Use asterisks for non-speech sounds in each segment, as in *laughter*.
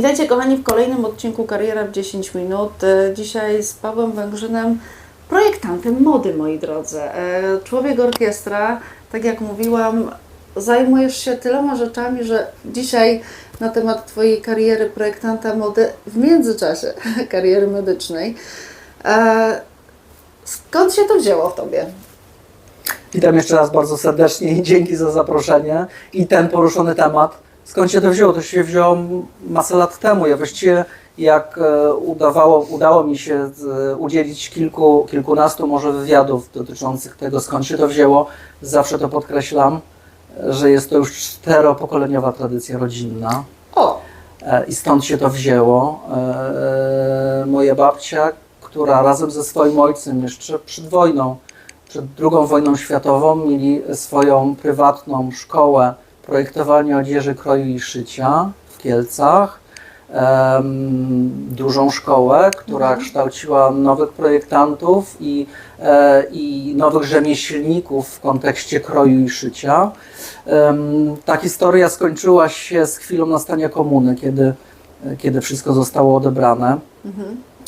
Witajcie kochani w kolejnym odcinku Kariera w 10 minut. E, Dzisiaj z Pawłem Węgrzynem, projektantem mody, moi drodzy. E, Człowiek orkiestra, tak jak mówiłam, zajmujesz się tyloma rzeczami, że dzisiaj na temat Twojej kariery projektanta mody w międzyczasie *laughs* kariery medycznej. E, Skąd się to wzięło w Tobie? Witam jeszcze raz bardzo serdecznie i dzięki za zaproszenie i ten poruszony temat. Skąd się to wzięło? To się wzięło masę lat temu. Ja właściwie jak e, udawało, udało mi się udzielić kilku, kilkunastu może wywiadów dotyczących tego, skąd się to wzięło, zawsze to podkreślam, że jest to już czteropokoleniowa tradycja rodzinna. O, E, I stąd się to wzięło. E, Moja babcia, która razem ze swoim ojcem jeszcze przed wojną, przed II wojną światową, mieli swoją prywatną szkołę projektowania odzieży, kroju i szycia w Kielcach. Dużą szkołę, która kształciła nowych projektantów i, e, i nowych rzemieślników w kontekście kroju i szycia. Ta historia skończyła się z chwilą nastania komuny, kiedy, kiedy wszystko zostało odebrane.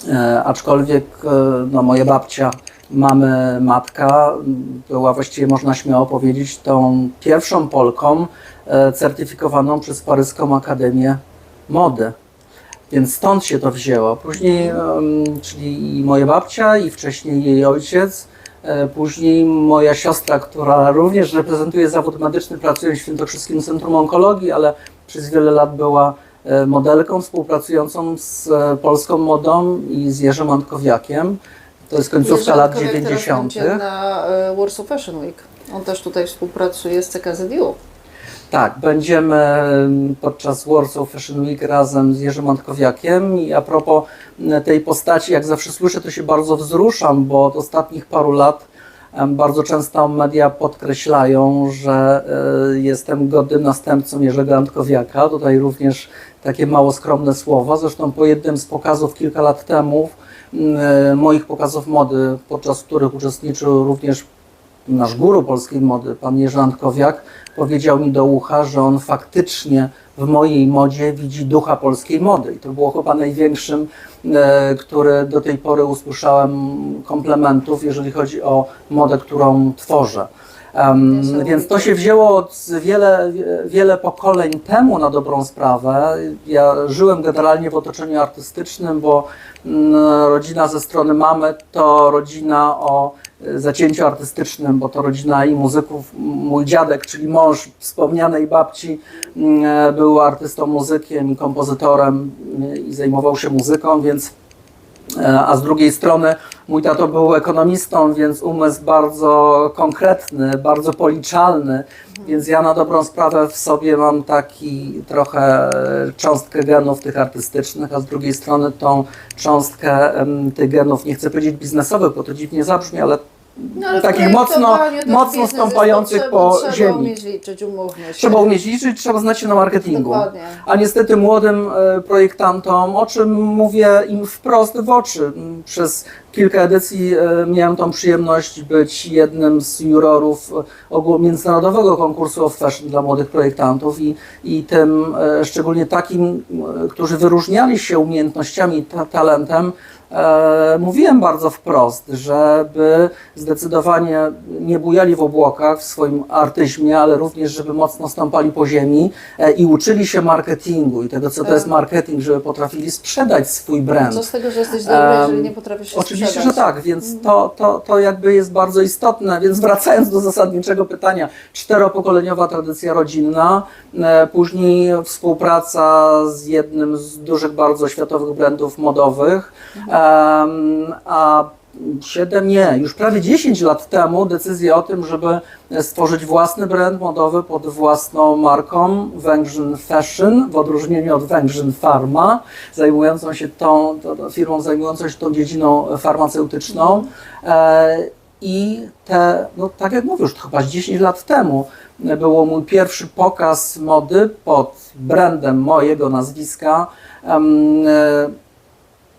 E, aczkolwiek e, no, moja babcia, mamy matka, była właściwie, można śmiało powiedzieć, tą pierwszą Polką e, certyfikowaną przez Paryską Akademię Mody. Więc stąd się to wzięło. Później, czyli i moja babcia, i wcześniej jej ojciec, e, później moja siostra, która również reprezentuje zawód medyczny, pracuje w Świętokrzyskim Centrum Onkologii, ale przez wiele lat była e, modelką współpracującą z polską modą i z Jerzym Antkowiakiem. To jest końcówka lat Antkowiak teraz 90. będzie na Warsaw Fashion Week. On też tutaj współpracuje z CKZU. Tak, będziemy em, podczas Warsaw Fashion Week razem z Jerzym Antkowiakiem i a propos m, tej postaci, jak zawsze słyszę, to się bardzo wzruszam, bo od ostatnich paru lat bardzo często media podkreślają, że e, jestem godnym następcą Jerzego Antkowiaka. Tutaj również takie mało skromne słowa. Zresztą po jednym z pokazów kilka lat temu, moich pokazów mody, podczas których uczestniczył również nasz guru polskiej mody, pan Jerzy Antkowiak, powiedział mi do ucha, że on faktycznie w mojej modzie widzi ducha polskiej mody. I to było chyba największym, e, który do tej pory usłyszałem komplementów, jeżeli chodzi o modę, którą tworzę. Niesamowite. więc to się wzięło od wiele, wiele pokoleń temu na dobrą sprawę. Ja żyłem generalnie w otoczeniu artystycznym, bo mm, rodzina ze strony mamy to rodzina o zacięciu artystycznym, bo to rodzina i muzyków. Mój dziadek, czyli mąż wspomnianej babci, mm, był artystą, muzykiem i kompozytorem e, i zajmował się muzyką, więc a z drugiej strony mój tato był ekonomistą, więc umysł bardzo konkretny, bardzo policzalny, więc ja na dobrą sprawę w sobie mam taki trochę e, cząstkę genów tych artystycznych, a z drugiej strony tą cząstkę tych genów, nie chcę powiedzieć biznesowych, bo to dziwnie zabrzmi, ale No, ale takich w mocno, projektowaniu mocno biznes jest stąpających potrzebny, po trzeba ziemi. umieć liczyć, umówmy się. Trzeba umieć liczyć, trzeba znać się na marketingu. Dokładnie. A niestety młodym e, projektantom, o czym mówię im wprost w oczy. Przez kilka edycji e, miałem tą przyjemność być jednym z jurorów e, ogół międzynarodowego konkursu of fashion dla młodych projektantów i, i tym e, szczególnie takim, e, którzy wyróżniali się umiejętnościami, ta, talentem, mówiłem bardzo wprost, żeby zdecydowanie nie bujali w obłokach w swoim artyzmie, ale również, żeby mocno stąpali po ziemi e, i uczyli się marketingu i tego, co to jest marketing, żeby potrafili sprzedać swój brand. Co z tego, że jesteś dobry, Em, jeżeli nie potrafisz się Oczywiście, sprzedać? że tak, więc to, to, to jakby jest bardzo istotne. Więc wracając do zasadniczego pytania, czteropokoleniowa tradycja rodzinna, e, później współpraca z jednym z dużych bardzo światowych brandów modowych, em, a 7, nie, już prawie 10 lat temu decyzja o tym, żeby stworzyć własny brand modowy pod własną marką Węgrzyn Fashion, w odróżnieniu od Węgrzyn Pharma, zajmującą się tą, to firmą zajmującą się tą dziedziną farmaceutyczną. E, I te, no tak jak mówię, już chyba z 10 lat temu e, było mój pierwszy pokaz mody pod brandem mojego nazwiska.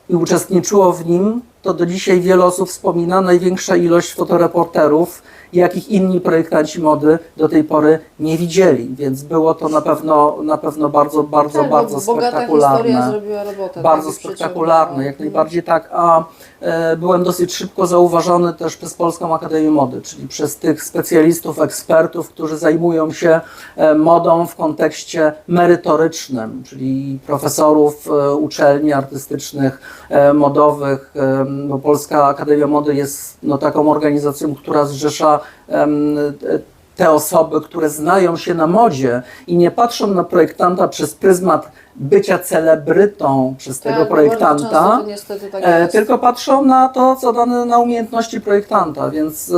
I uczestniczyło w nim to do dzisiaj wiele osób wspomina największa ilość fotoreporterów, jakich inni projektanci mody do tej pory nie widzieli, więc było to na pewno, na pewno bardzo, bardzo, tak, bardzo spektakularne. robotę. Bardzo tak, spektakularne, jak najbardziej tak. A e, byłem dosyć szybko zauważony też przez Polską Akademię Mody, czyli przez tych specjalistów, ekspertów, którzy zajmują się e, modą w kontekście merytorycznym, czyli profesorów e, uczelni artystycznych, e, modowych. Bo Polska Akademia Mody jest no, taką organizacją, która zrzesza te osoby, które znają się na modzie i nie patrzą na projektanta przez pryzmat bycia celebrytą przez Tak, tego bo bardzo projektanta, tak e, tylko patrzą na to, co dane na umiejętności projektanta, więc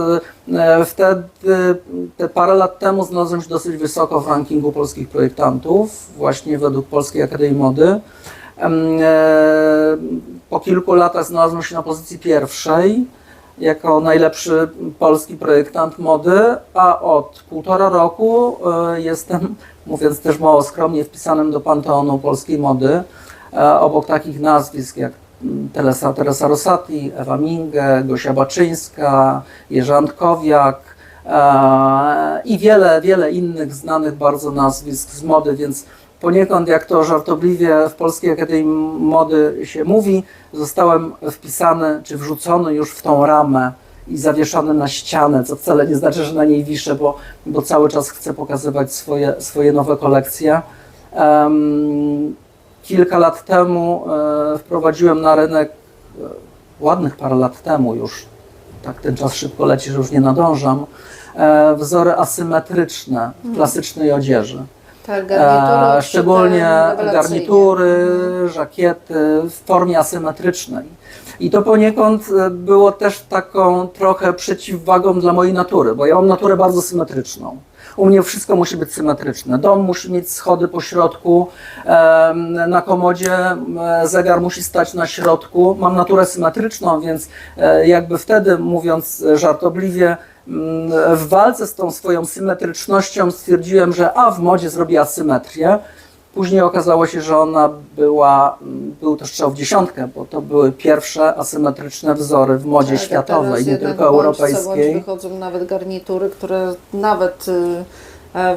e, e, wtedy te parę lat temu znalazłem się dosyć wysoko w rankingu polskich projektantów, właśnie według Polskiej Akademii Mody. E, Po kilku latach znalazłem się na pozycji pierwszej jako najlepszy polski projektant mody, a od półtora roku e, jestem, mówiąc też mało skromnie, wpisanym do Panteonu polskiej mody, e, obok takich nazwisk jak mm, Teresa, Teresa Rosati, Ewa Minge, Gosia Baczyńska, Jerzy Antkowiak e, i wiele, wiele innych znanych bardzo nazwisk z mody, więc poniekąd, jak to żartobliwie w Polskiej Akademii Mody się mówi, zostałem wpisany czy wrzucony już w tą ramę i zawieszony na ścianę, co wcale nie znaczy, że na niej wiszę, bo, bo cały czas chcę pokazywać swoje, swoje nowe kolekcje. Em, kilka lat temu e, wprowadziłem na rynek, e, ładnych parę lat temu już, tak ten czas szybko leci, że już nie nadążam, e, wzory asymetryczne w klasycznej odzieży. Tak, garnitury E, szczególnie rewelacyjnie. garnitury, żakiety w formie asymetrycznej. I to poniekąd e, było też taką trochę przeciwwagą dla mojej natury, bo ja mam naturę bardzo symetryczną. U mnie wszystko musi być symetryczne. Dom musi mieć schody po środku, na komodzie e, zegar musi stać na środku. Mam naturę symetryczną, więc jakby wtedy, mówiąc żartobliwie, w walce z tą swoją symetrycznością stwierdziłem, że a w modzie zrobię asymetrię. Później okazało się, że ona była, był to strzał w dziesiątkę, bo to były pierwsze asymetryczne wzory w modzie Tak, światowej, nie tylko bądź co bądź europejskiej. wychodzą nawet garnitury, które nawet y, e,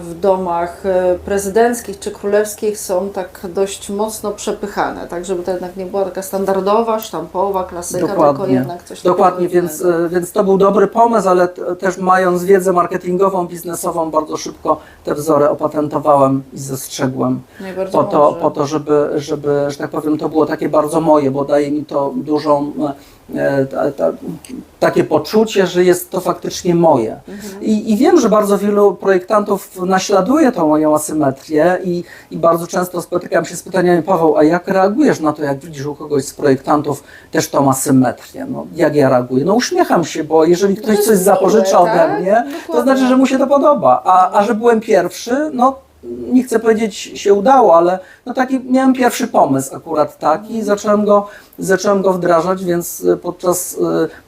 w domach y, prezydenckich czy królewskich są tak dość mocno przepychane, tak żeby to jednak nie była taka standardowa, sztampowa klasyka, tylko Dokładnie. jednak coś Dokładnie, więc, e, więc to był dobry pomysł, ale też mając wiedzę marketingową, biznesową, bardzo szybko te wzory opatentowałem i zestrzegłem. Najbardziej po to, po to żeby, żeby, że tak powiem, to było takie bardzo moje, bo daje mi to dużą, e, ta, ta, takie poczucie, że jest to faktycznie moje. Mhm. I, I wiem, że bardzo wielu projektantów naśladuje tą moją asymetrię i, i bardzo często spotykam się z pytaniami, Paweł, a jak reagujesz na to, jak widzisz u kogoś z projektantów też tą asymetrię? No, jak ja reaguję? No uśmiecham się, bo jeżeli ktoś jest coś zapożycza ode tak? mnie, to znaczy, że mu się to podoba. A, a że byłem pierwszy, no nie chcę powiedzieć się udało, ale no taki miałem pierwszy pomysł akurat taki i zacząłem go, zacząłem go wdrażać, więc y, podczas y,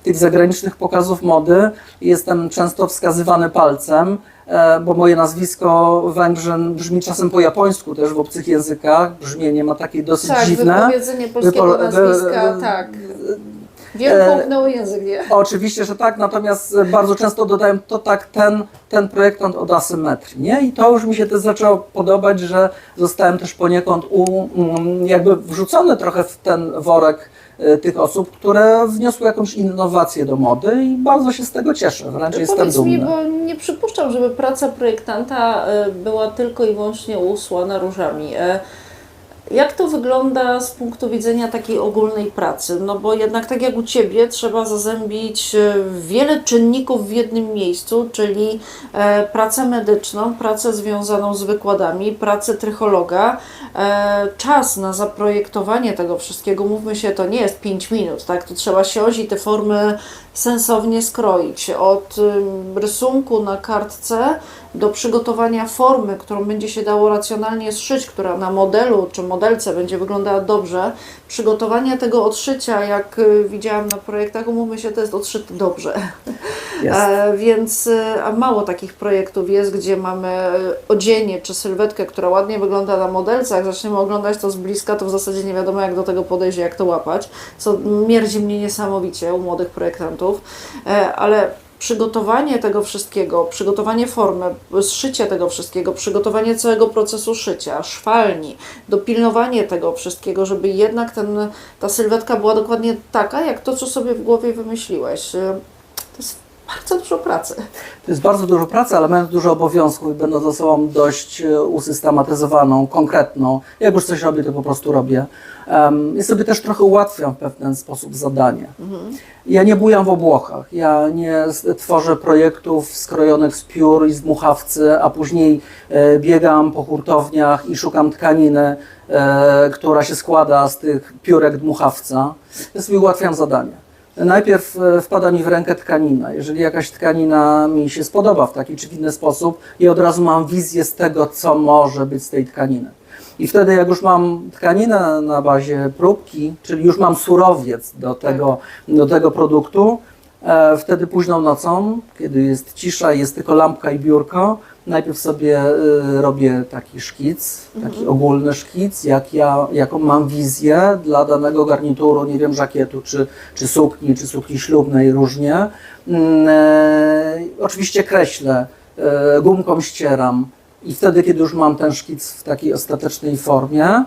tych zagranicznych pokazów mody jestem często wskazywany palcem, e, bo moje nazwisko Węgrzyn brzmi czasem po japońsku też w obcych językach, brzmienie ma takie dosyć Tak, dziwne. wypowiedzenie polskiego Wypo- nazwiska, tak. Wiem, e, połknęło język, nie? Oczywiście, że tak, natomiast e, bardzo często dodaję to tak ten, ten projektant od asymetrii, nie? I to już mi się też zaczęło podobać, że zostałem też poniekąd u, mm, jakby wrzucony trochę w ten worek e, tych osób, które wniosły jakąś innowację do mody i bardzo się z tego cieszę, wręcz jestem Powiedz mi, dumny. bo nie przypuszczam, żeby praca projektanta była tylko i wyłącznie usłana różami. Jak to wygląda z punktu widzenia takiej ogólnej pracy? No bo jednak tak jak u Ciebie trzeba zazębić e, wiele czynników w jednym miejscu, czyli e, pracę medyczną, pracę związaną z wykładami, pracę trychologa, e, czas na zaprojektowanie tego wszystkiego, mówmy się, to nie jest 5 minut, tak? Tu trzeba siąść i te formy sensownie skroić. Od rysunku na kartce do przygotowania formy, którą będzie się dało racjonalnie zszyć, która na modelu czy modelce będzie wyglądała dobrze. Przygotowanie tego odszycia, jak y, widziałam na projektach, umówmy się, to jest odszyte dobrze. *laughs* Jest. E, więc e, a mało takich projektów jest, gdzie mamy e, odzienie czy sylwetkę, która ładnie wygląda na modelce. Jak zaczniemy oglądać to z bliska, to w zasadzie nie wiadomo, jak do tego podejść, jak to łapać. Co mierdzi mnie niesamowicie u młodych projektantów, e, ale przygotowanie tego wszystkiego, przygotowanie formy, zszycie tego wszystkiego, przygotowanie całego procesu szycia, szwalni, dopilnowanie tego wszystkiego, żeby jednak ten, ta sylwetka była dokładnie taka, jak to, co sobie w głowie wymyśliłeś. E, To jest bardzo dużo pracy. To jest bardzo dużo pracy, ale mając dużo obowiązków i będąc osobą dość e, usystematyzowaną, konkretną, jak już coś robię, to po prostu robię. Um, ja sobie też trochę ułatwiam w pewien sposób zadanie. Ja nie bujam w obłochach, ja nie tworzę projektów skrojonych z piór i z dmuchawcy, a później e, biegam po hurtowniach i szukam tkaniny, e, która się składa z tych piórek dmuchawca. Ja sobie ułatwiam zadanie. Najpierw e, wpada mi w rękę tkanina. Jeżeli jakaś tkanina mi się spodoba w taki czy w inny sposób, ja od razu mam wizję z tego, co może być z tej tkaniny. I wtedy, jak już mam tkaninę na bazie próbki, czyli już mam surowiec do tego, do tego produktu, e, wtedy późną nocą, kiedy jest cisza, jest tylko lampka i biurko, najpierw sobie e, robię taki szkic, taki ogólny szkic, jak ja, jaką mam wizję dla danego garnituru, nie wiem, żakietu, czy, czy sukni, czy sukni ślubnej, różnie. Mm, e, oczywiście kreślę, e, gumką ścieram i wtedy, kiedy już mam ten szkic w takiej ostatecznej formie,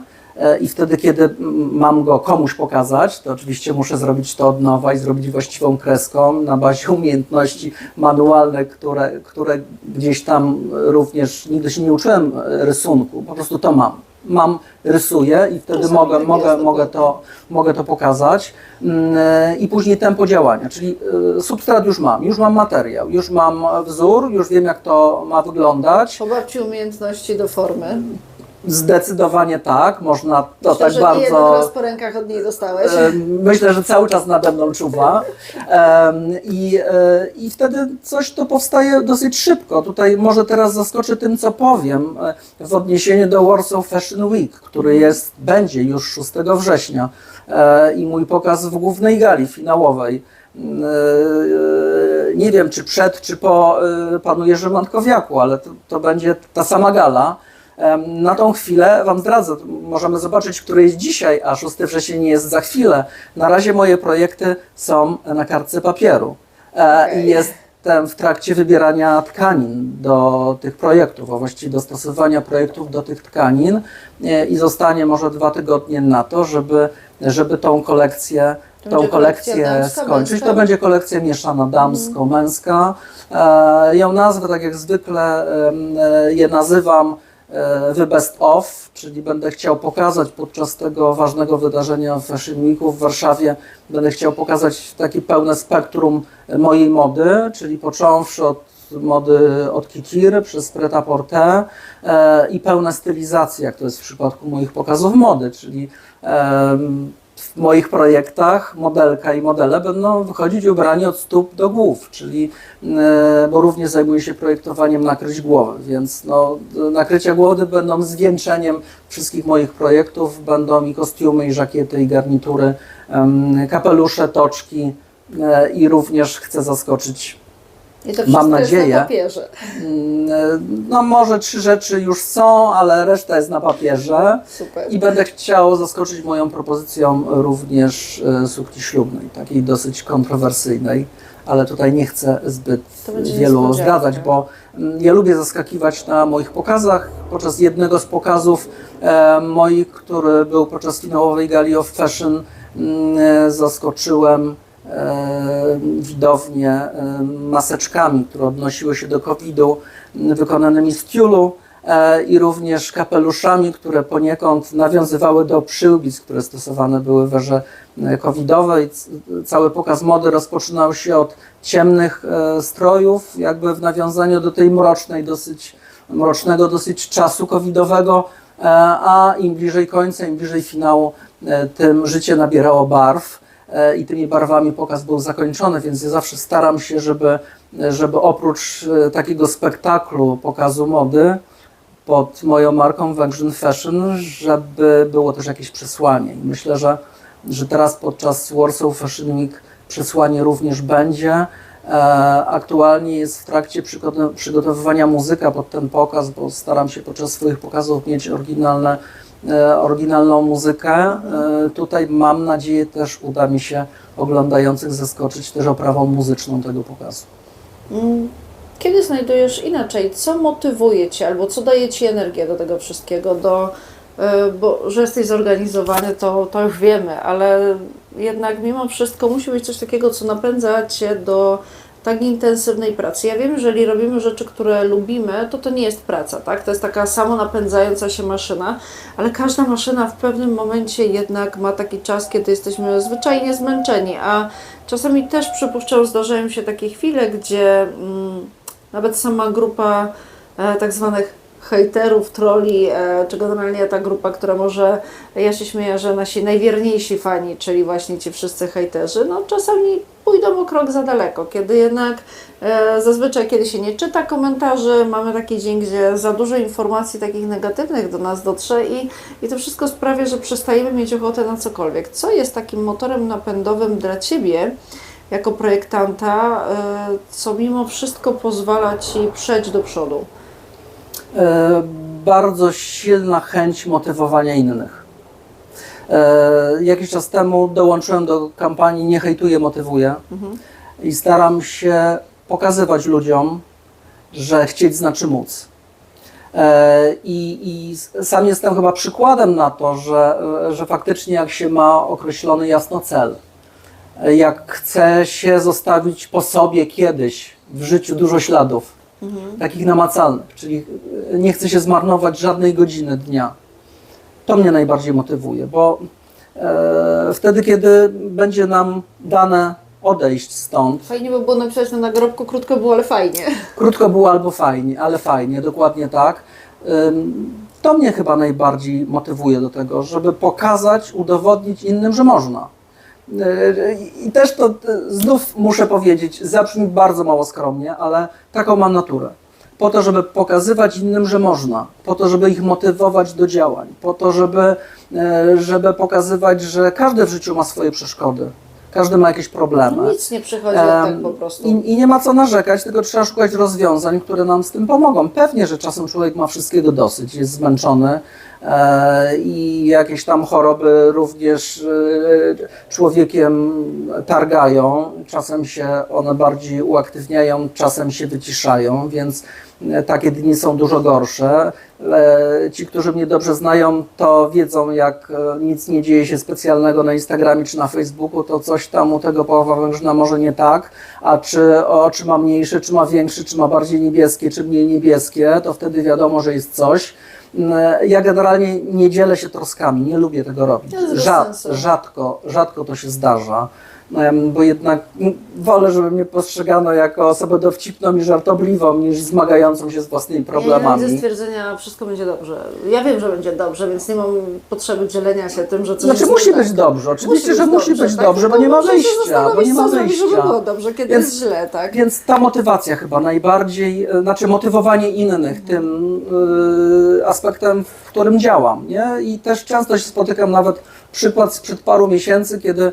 i wtedy, kiedy mam go komuś pokazać, to oczywiście muszę zrobić to od nowa i zrobić właściwą kreską na bazie umiejętności manualnych, które, które gdzieś tam również nigdy się nie uczyłem e, rysunku, po prostu to mam. Mam, rysuję i wtedy Czasami mogę, mogę, mogę, to, mogę to pokazać. Mm, e, I później tempo działania, czyli e, substrat już mam, już mam materiał, już mam wzór, już wiem jak to ma wyglądać. Po babci umiejętności do formy. Zdecydowanie tak, można to Myślę, tak że nie jeden bardzo. raz po rękach od niej dostałeś. E, Myślę, że cały czas nade mną czuwa. I, e, I wtedy coś to powstaje dosyć szybko. Tutaj może teraz zaskoczę tym, co powiem e, w odniesieniu do Warsaw Fashion Week, który jest, będzie już 6 września i mój pokaz w głównej gali finałowej. Mm, Nie wiem, czy przed, czy po panu Antkowiaku, ale to, to będzie ta sama gala. Na tą chwilę Wam zdradzę, możemy zobaczyć, który jest dzisiaj, a 6 wrzesień jest za chwilę. Na razie moje projekty są na kartce papieru E, i jestem w trakcie wybierania tkanin do tych projektów, a właściwie dostosowania projektów do tych tkanin e, i zostanie może dwa tygodnie na to, żeby, żeby tą kolekcję To tą kolekcję damska, skończyć. To będzie kolekcja mieszana damsko-męska. E, ją nazwę, tak jak zwykle e, je nazywam The Best Of, czyli będę chciał pokazać podczas tego ważnego wydarzenia w Fashion Weeku w Warszawie, będę chciał pokazać takie pełne spektrum mojej mody, czyli począwszy od mody od Kitiry przez Pret-a-Porter e, i pełne stylizacje, jak to jest w przypadku moich pokazów mody, czyli w moich projektach modelka i modele będą wychodzić ubrani od stóp do głów, czyli e, bo również zajmuję się projektowaniem nakryć głowy, więc no, nakrycia głowy będą zwieńczeniem wszystkich moich projektów, będą i kostiumy, i żakiety, i garnitury, kapelusze, toczki e, i również chcę zaskoczyć I to mam wszystko jest nadzieję. na papierze. mm, e, no może trzy rzeczy już są, ale reszta jest na papierze. Super. I będę chciał zaskoczyć moją propozycją również e, sukni ślubnej, takiej dosyć kontrowersyjnej, ale tutaj nie chcę zbyt wielu zdradzać, bo mm, ja lubię zaskakiwać na moich pokazach. Podczas jednego z pokazów e, moich, który był podczas finałowej gali of fashion, mm, e, zaskoczyłem e, widownię e, maseczkami, które odnosiły się do COVID-u, wykonanymi z tiulu e, i również kapeluszami, które poniekąd nawiązywały do przyłbic, które stosowane były w erze covidowej. Cały pokaz mody rozpoczynał się od ciemnych strojów, jakby w nawiązaniu do tej mrocznej, dosyć mrocznego dosyć czasu covidowego, a im bliżej końca, im bliżej finału, tym życie nabierało barw. E, i tymi barwami pokaz był zakończony, więc ja zawsze staram się, żeby, żeby oprócz e, takiego spektaklu pokazu mody pod moją marką Węgrzyn Fashion, żeby było też jakieś przesłanie. I myślę, że, że teraz podczas Warsaw Fashion Week przesłanie również będzie. E, Aktualnie jest w trakcie przygotow- przygotowywania muzyka pod ten pokaz, bo staram się podczas swoich pokazów mieć oryginalne, e, oryginalną muzykę. E, Tutaj mam nadzieję też uda mi się oglądających zaskoczyć też oprawą muzyczną tego pokazu. Mm, Kiedy znajdujesz inaczej, co motywuje Cię albo co daje Ci energię do tego wszystkiego, do, bo że jesteś zorganizowany, to, to już wiemy, ale jednak mimo wszystko musi być coś takiego, co napędza Cię do tak intensywnej pracy. Ja wiem, jeżeli robimy rzeczy, które lubimy, to to nie jest praca, tak? To jest taka samonapędzająca się maszyna, ale każda maszyna w pewnym momencie jednak ma taki czas, kiedy jesteśmy zwyczajnie zmęczeni, a czasami też przypuszczam, zdarzają się takie chwile, gdzie mm, nawet sama grupa e, tak zwanych hejterów, troli, e, czy generalnie ta grupa, która może, ja się śmieję, że nasi najwierniejsi fani, czyli właśnie ci wszyscy hejterzy, no czasami pójdą o krok za daleko, kiedy jednak e, zazwyczaj, kiedy się nie czyta komentarzy, mamy taki dzień, gdzie za dużo informacji takich negatywnych do nas dotrze i, i to wszystko sprawia, że przestajemy mieć ochotę na cokolwiek. Co jest takim motorem napędowym dla Ciebie, jako projektanta, e, co mimo wszystko pozwala Ci przejść do przodu? E, bardzo silna chęć motywowania innych. E, jakiś czas temu dołączyłem do kampanii Nie hejtuję, motywuję i staram się pokazywać ludziom, że chcieć znaczy móc. E, I, I sam jestem chyba przykładem na to, że, że faktycznie jak się ma określony jasno cel, jak chce się zostawić po sobie kiedyś w życiu dużo śladów, takich namacalnych, czyli e, nie chce się zmarnować żadnej godziny dnia. To mnie najbardziej motywuje, bo e, wtedy, kiedy będzie nam dane odejść stąd, Fajnie by było napisać na nagrobku, krótko było, ale fajnie. krótko było albo fajnie, ale fajnie, dokładnie tak. To mnie chyba najbardziej motywuje do tego, żeby pokazać, udowodnić innym, że można. I też to y, znów muszę powiedzieć, zabrzmi bardzo mało skromnie, ale taką mam naturę. Po to, żeby pokazywać innym, że można, po to, żeby ich motywować do działań, po to, żeby, e, żeby pokazywać, że każdy w życiu ma swoje przeszkody, każdy ma jakieś problemy. No nic nie przychodzi od tak po prostu. I, I nie ma co narzekać, tylko trzeba szukać rozwiązań, które nam z tym pomogą. Pewnie, że czasem człowiek ma wszystkiego dosyć, jest zmęczony e, i jakieś tam choroby również e, człowiekiem targają. Czasem się one bardziej uaktywniają, czasem się wyciszają, więc takie dni są dużo gorsze. E, Ci, którzy mnie dobrze znają, to wiedzą, jak e, nic nie dzieje się specjalnego na Instagramie czy na Facebooku, to coś tam u tego Pawła Węgrzyna może nie tak, a czy oczy ma mniejsze, czy ma większe, czy ma bardziej niebieskie, czy mniej niebieskie, to wtedy wiadomo, że jest coś. Mm, Ja generalnie nie dzielę się troskami, nie lubię tego robić. Rzadko, rzadko to się zdarza. Em, Bo jednak wolę, żeby mnie postrzegano jako osobę dowcipną i żartobliwą, niż zmagającą się z własnymi Ja nie problemami. ze stwierdzenia, wszystko będzie dobrze. Ja wiem, że będzie dobrze, więc nie mam potrzeby dzielenia się tym, że coś Znaczy musi nie być tak. dobrze, oczywiście, że musi być tak? dobrze, bo Tylko nie ma wyjścia, bo nie ma zrobić, żeby wyjścia. było dobrze, kiedy Więc- jest źle, tak? Więc ta motywacja chyba najbardziej, e, znaczy motywowanie innych tym e, aspektem, w którym działam. Nie? I też często się spotykam nawet przykład sprzed paru miesięcy, kiedy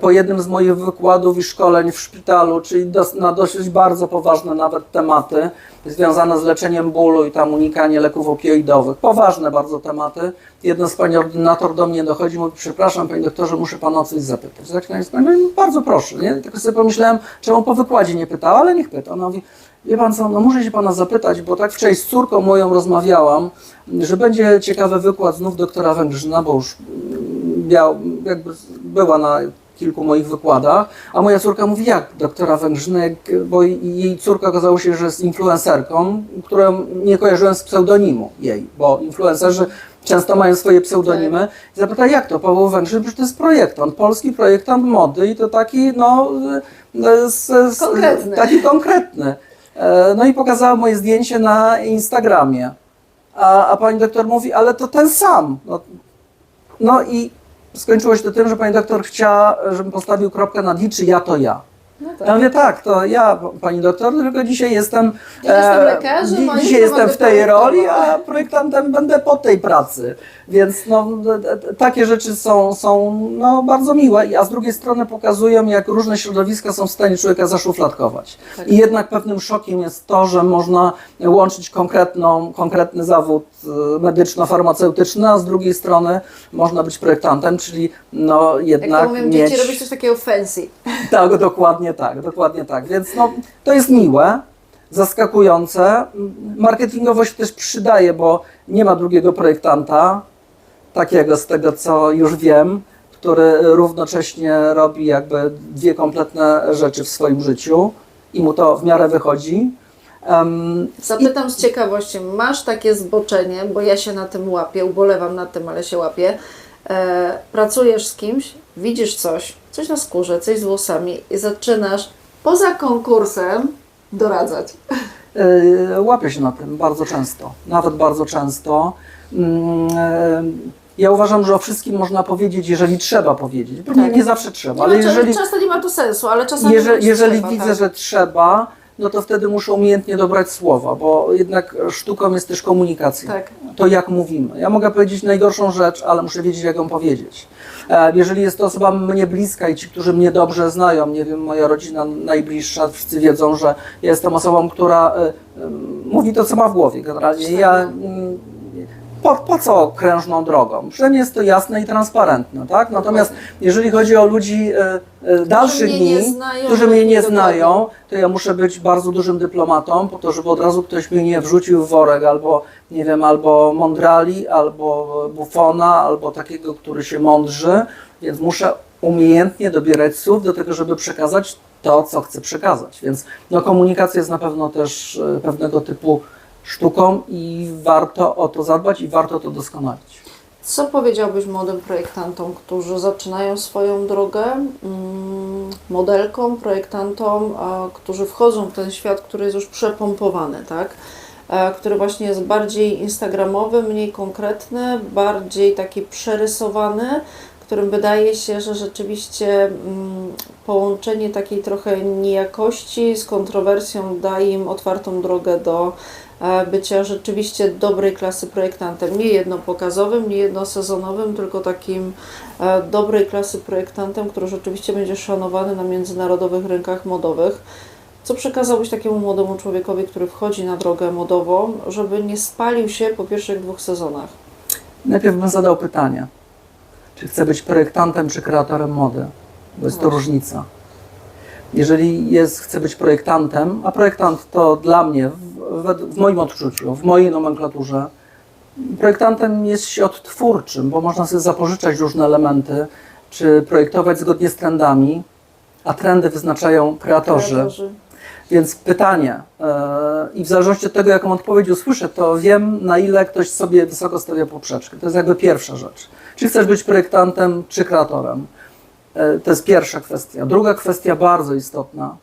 po jednym z moich wykładów i szkoleń w szpitalu, czyli na dosyć bardzo poważne nawet tematy związane z leczeniem bólu i tam unikanie leków opioidowych, poważne bardzo tematy, jeden z pani ordynator do mnie dochodzi i mówi, przepraszam panie doktorze, muszę pana o coś zapytać. Się, no, bardzo proszę, nie? Tak sobie pomyślałem, czemu po wykładzie nie pytała, ale niech pyta. Ona mówi, wie pan co, no muszę się pana zapytać, bo tak wczoraj z córką moją rozmawiałam, że będzie ciekawy wykład znów doktora Węgrzyna, bo już mm, miał, jakby była na kilku moich wykładach, a moja córka mówi, jak doktora Węgrzyna, jak, bo jej córka okazało się, że jest influencerką, którą nie kojarzyłem z pseudonimu jej, bo influencerzy często mają swoje pseudonimy. I zapytała, jak to Paweł Węgrzyn, przecież to jest projektant, polski projektant mody i to taki, no, z, z, Konkretny. taki konkretny. E, No i pokazała moje zdjęcie na Instagramie. A, a pani doktor mówi, ale to ten sam. No, no i skończyło się to tym, że pani doktor chciała, żebym postawił kropkę nad i, czy ja to ja. No tak. Ja mówię, tak, to ja, pani doktor, tylko dzisiaj jestem, Ja jestem lekarzem, dzi- a jutro dzisiaj jestem będę w tej roli, projektować. a projektantem będę po tej pracy. Więc no, takie rzeczy są, są no, bardzo miłe, a z drugiej strony pokazują, jak różne środowiska są w stanie człowieka zaszufladkować. Tak. I jednak pewnym szokiem jest to, że można łączyć konkretną, konkretny zawód y, medyczno-farmaceutyczny, a z drugiej strony można być projektantem, czyli no, Jak jednak to mówią mieć... dzieci, robić coś takiego fancy. Tak, dokładnie tak, dokładnie tak. Więc no, to jest miłe, zaskakujące. Marketingowo się też przydaje, bo nie ma drugiego projektanta, takiego z tego co już wiem, który równocześnie robi jakby dwie kompletne rzeczy w swoim życiu i mu to w miarę wychodzi. Em, Zapytam z ciekawości, masz takie zboczenie, bo ja się na tym łapię, ubolewam nad tym, ale się łapię. E, pracujesz z kimś, widzisz coś, coś na skórze, coś z włosami i zaczynasz poza konkursem doradzać. Yy, Łapię się na tym bardzo często, nawet bardzo często. Mm, yy, Ja uważam, że o wszystkim można powiedzieć, jeżeli trzeba powiedzieć, Tak. nie zawsze trzeba, ale jeżeli, Często nie ma to sensu, ale czasami jeżeli, jeżeli trzeba, widzę, tak. że trzeba, no to wtedy muszę umiejętnie dobrać słowa, bo jednak sztuką jest też komunikacja. Tak. To jak mówimy. Ja mogę powiedzieć najgorszą rzecz, ale muszę wiedzieć, jak ją powiedzieć. E, Jeżeli jest to osoba mnie bliska i ci, którzy mnie dobrze znają, nie wiem, moja rodzina najbliższa, wszyscy wiedzą, że ja jestem osobą, która e, em, mówi to, co ma w głowie generalnie. Ja, mm, po, po co krężną drogą? Przynajmniej jest to jasne i transparentne, tak? Natomiast jeżeli chodzi o ludzi e, e, dalszych mnie nie dni, znają, którzy mnie nie dokładnie. znają, to ja muszę być bardzo dużym dyplomatą, po to, żeby od razu ktoś mnie nie wrzucił w worek albo, nie wiem, albo mądrali, albo bufona, albo takiego, który się mądrzy, więc muszę umiejętnie dobierać słów do tego, żeby przekazać to, co chcę przekazać. Więc no, komunikacja jest na pewno też e, pewnego typu sztuką i warto o to zadbać i warto to doskonalić. Co powiedziałbyś młodym projektantom, którzy zaczynają swoją drogę, mm, modelkom, projektantom, którzy wchodzą w ten świat, który jest już przepompowany, tak? E, który właśnie jest bardziej instagramowy, mniej konkretny, bardziej taki przerysowany, którym wydaje się, że rzeczywiście mm, połączenie takiej trochę niejakości z kontrowersją daje im otwartą drogę do bycia rzeczywiście dobrej klasy projektantem. Nie jednopokazowym, nie jednosezonowym, tylko takim e, dobrej klasy projektantem, który rzeczywiście będzie szanowany na międzynarodowych rynkach modowych. Co przekazałbyś takiemu młodemu człowiekowi, który wchodzi na drogę modową, żeby nie spalił się po pierwszych dwóch sezonach? Najpierw bym zadał pytanie, czy chcę być projektantem czy kreatorem mody, bo jest to różnica. Jeżeli jest, chcę być projektantem, a projektant to dla mnie, w, w, moim odczuciu, w mojej nomenklaturze, projektantem jest się odtwórczym, bo można sobie zapożyczać różne elementy, czy projektować zgodnie z trendami, a trendy wyznaczają kreatorzy. Kreatorzy. Więc pytanie, e, i w zależności od tego, jaką odpowiedź usłyszę, to wiem, na ile ktoś sobie wysoko stawia poprzeczkę. To jest jakby pierwsza rzecz. Czy chcesz być projektantem, czy kreatorem? E, To jest pierwsza kwestia. Druga kwestia, bardzo istotna.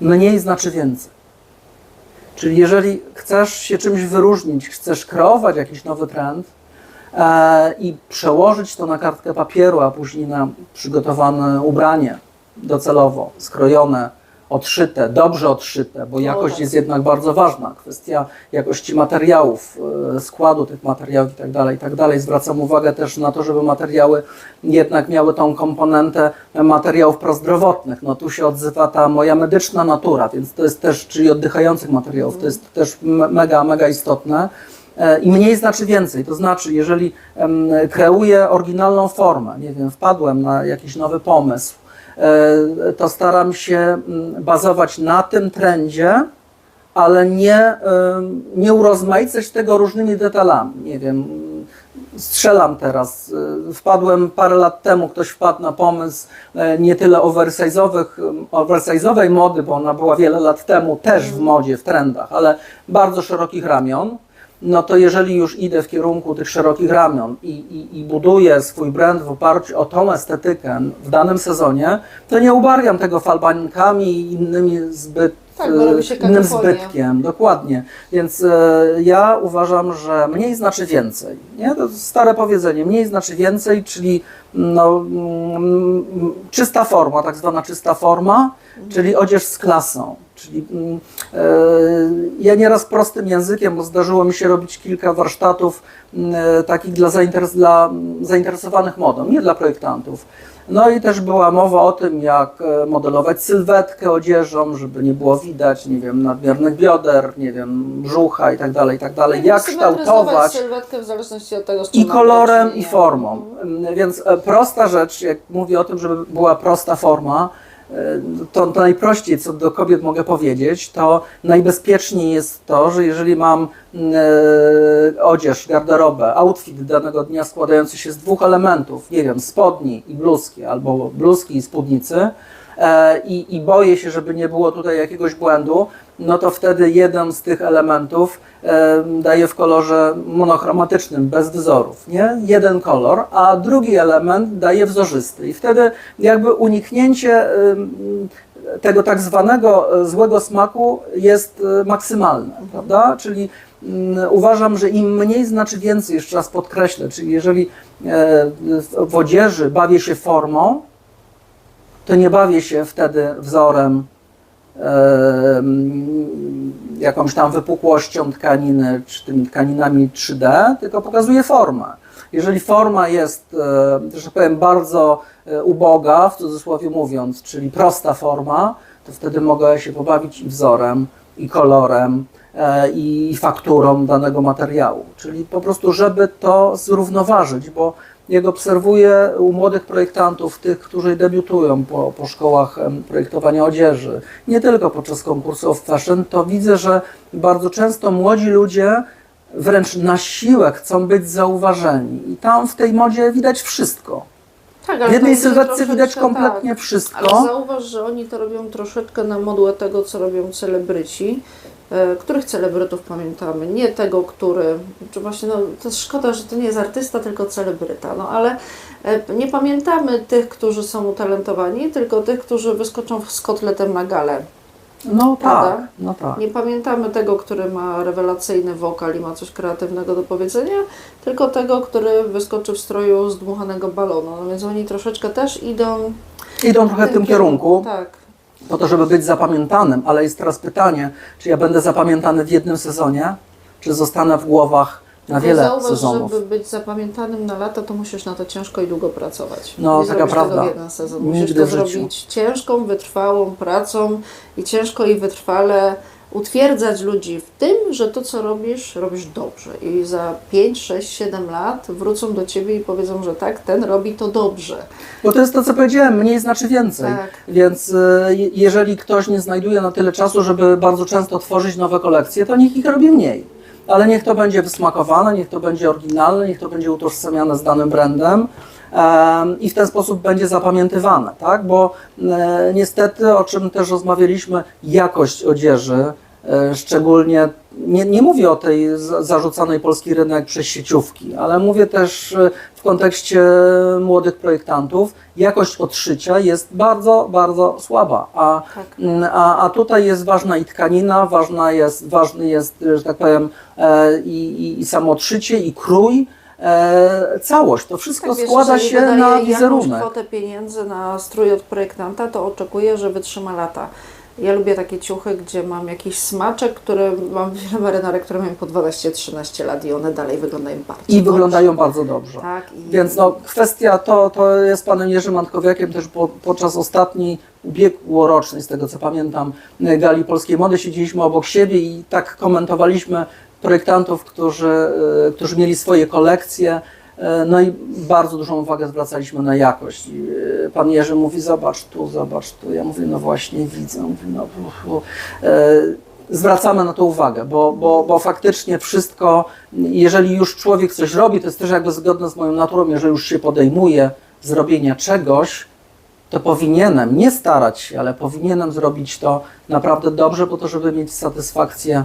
Mniej znaczy więcej. Czyli jeżeli chcesz się czymś wyróżnić, chcesz kreować jakiś nowy trend e, i przełożyć to na kartkę papieru, a później na przygotowane ubranie docelowo, skrojone, odszyte, dobrze odszyte, bo jakość tak. jest jednak bardzo ważna. Kwestia jakości materiałów, e, składu tych materiałów itd., tak itd. Zwracam uwagę też na to, żeby materiały jednak miały tą komponentę materiałów prozdrowotnych. No tu się odzywa ta moja medyczna natura, więc to jest też, czyli oddychających materiałów, to jest też me- mega, mega istotne. E, I mniej znaczy więcej, to znaczy, jeżeli kreuję oryginalną formę, nie wiem, wpadłem na jakiś nowy pomysł, to staram się mm, bazować na tym trendzie, ale nie, em, nie urozmaicać tego różnymi detalami. Nie wiem, strzelam teraz. y, Wpadłem parę lat temu, ktoś wpadł na pomysł e, nie tyle em, oversize'owej mody, bo ona była wiele lat temu też w modzie, w trendach, ale bardzo szerokich ramion. No to jeżeli już idę w kierunku tych szerokich ramion i, i, i buduję swój brand w oparciu o tą estetykę w danym sezonie, to nie ubarwiam tego falbankami i innymi zbyt Tak, e, innym zbytkiem, dokładnie. Więc e, ja uważam, że mniej znaczy więcej. Nie? To stare powiedzenie, mniej znaczy więcej, czyli no, mm, czysta forma, tak zwana czysta forma, czyli odzież z klasą. Czyli mm, e, ja nieraz prostym językiem, bo zdarzyło mi się robić kilka warsztatów mm, e, takich dla, zainteres dla mm, zainteresowanych modą, nie dla projektantów. No i też była mowa o tym, jak e, modelować sylwetkę odzieżą, żeby nie było widać, nie wiem, nadmiernych bioder, nie wiem, brzucha i tak dalej, i tak dalej. Jak kształtować sylwetkę w zależności od tego, z i kolorem, i formą. Więc prosta rzecz, jak mówię o tym, żeby była prosta forma, to, to najprościej, co do kobiet mogę powiedzieć, to najbezpieczniej jest to, że jeżeli mam e, odzież, garderobę, outfit danego dnia składający się z dwóch elementów, nie wiem, spodni i bluzki, albo bluzki i spódnicy, e, i, i boję się, żeby nie było tutaj jakiegoś błędu, no to wtedy jeden z tych elementów daje w kolorze monochromatycznym, bez wzorów, nie? Jeden kolor, a drugi element daje wzorzysty. I wtedy jakby uniknięcie tego tak zwanego e, złego smaku jest e, maksymalne, prawda? Czyli mm, uważam, że im mniej znaczy więcej, jeszcze raz podkreślę, czyli jeżeli e, w- odzieży bawię się formą, to nie bawię się wtedy wzorem, em, jakąś tam wypukłością tkaniny, czy tymi tkaninami 3D, tylko pokazuję formę. Jeżeli forma jest, e, że tak powiem, bardzo e, uboga, w cudzysłowie mówiąc, czyli prosta forma, to wtedy mogę się pobawić i wzorem, i kolorem, e, i fakturą danego materiału. Czyli po prostu, żeby to zrównoważyć, bo jak obserwuję u młodych projektantów, tych, którzy debiutują po, po szkołach projektowania odzieży, nie tylko podczas konkursu of fashion, to widzę, że bardzo często młodzi ludzie wręcz na siłę chcą być zauważeni. I tam w tej modzie widać wszystko. Tak, W ale jednej to sylwetce widać kompletnie tak. wszystko. Ale zauważ, że oni to robią troszeczkę na modłę tego, co robią celebryci. E, Których celebrytów pamiętamy? Nie tego, który, czy właśnie, no, to jest szkoda, że to nie jest artysta, tylko celebryta, no ale e, nie pamiętamy tych, którzy są utalentowani, tylko tych, którzy wyskoczą z kotletem na galę. No Prawda? tak, no tak. Nie pamiętamy tego, który ma rewelacyjny wokal i ma coś kreatywnego do powiedzenia, tylko tego, który wyskoczy w stroju z dmuchanego balonu. No więc oni troszeczkę też idą Idą trochę w tym kierunku. Tak. Po to, żeby być zapamiętanym, ale jest teraz pytanie, czy ja będę zapamiętany w jednym sezonie, czy zostanę w głowach na Tylko wiele zauważ, sezonów. żeby być zapamiętanym na lata, to musisz na to ciężko i długo pracować. No, Nie taka prawda. Tego w jeden sezon. Musisz Nigdy to zrobić ciężką, wytrwałą pracą i ciężko i wytrwale utwierdzać ludzi w tym, że to, co robisz, robisz dobrze. I za 5, 6, 7 lat wrócą do Ciebie i powiedzą, że tak, ten robi to dobrze. Bo to jest to, co powiedziałem, mniej znaczy więcej. Tak. Więc e, je- jeżeli ktoś nie znajduje na tyle czasu, żeby bardzo często tworzyć nowe kolekcje, to niech ich robi mniej. Ale niech to będzie wysmakowane, niech to będzie oryginalne, niech to będzie utożsamiane z danym brandem. em, I w ten sposób będzie zapamiętywane, tak? Bo e, niestety, o czym też rozmawialiśmy, jakość odzieży, szczególnie nie, nie mówię o tej za- zarzucanej polski rynek przez sieciówki, ale mówię też e, w kontekście młodych projektantów, jakość odszycia jest bardzo, bardzo słaba. A, Tak. a, a tutaj jest ważna i tkanina, ważna jest, ważny jest, że tak powiem, e, i, i, i samo odszycie, i krój, e, całość. To wszystko Tak, wiesz, składa jeżeli się na wizerunek. kwotę pieniędzy na strój od projektanta, to oczekuję, że wytrzyma lata. Ja lubię takie ciuchy, gdzie mam jakiś smaczek, który mam wiele *laughs* marynarek, które mają po 12-13 lat i one dalej wyglądają bardzo I dobrze. wyglądają bardzo dobrze. Tak, i Więc no, kwestia to, to jest panem Jerzym Antkowiakiem też po, podczas ostatniej ubiegłorocznej, z tego co pamiętam, gali polskiej mody siedzieliśmy obok siebie i tak komentowaliśmy projektantów, którzy, e, którzy mieli swoje kolekcje. E, No i bardzo dużą uwagę zwracaliśmy na jakość. I, e, Pan Jerzy mówi, zobacz tu, zobacz tu. Ja mówię, no właśnie widzę. Mówi, no. E, zwracamy na to uwagę, bo, bo, bo faktycznie wszystko, jeżeli już człowiek coś robi, to jest też jakby zgodne z moją naturą, jeżeli już się podejmuje zrobienia czegoś, to powinienem, nie starać się, ale powinienem zrobić to naprawdę dobrze, po to, żeby mieć satysfakcję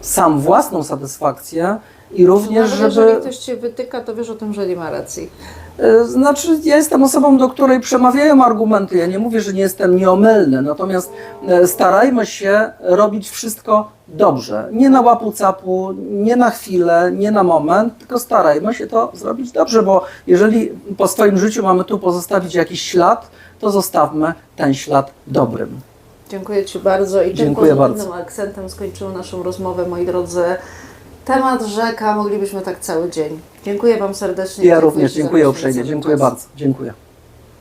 sam własną satysfakcję i również, Nawet żeby... jeżeli ktoś Cię wytyka, to wiesz o tym, że nie ma racji. E, Znaczy, ja jestem osobą, do której przemawiają argumenty. Ja nie mówię, że nie jestem nieomylny, natomiast e, starajmy się robić wszystko dobrze. Nie na łapu capu, nie na chwilę, nie na moment, tylko starajmy się to zrobić dobrze, bo jeżeli po swoim życiu mamy tu pozostawić jakiś ślad, to zostawmy ten ślad dobrym. Dziękuję Ci bardzo i tym Dziękuję pozytywnym bardzo. akcentem skończyło naszą rozmowę, moi drodzy. Temat rzeka, moglibyśmy tak cały dzień. Dziękuję Wam serdecznie. Ja również dziękuję uprzejmie. Dziękuję bardzo. Dziękuję.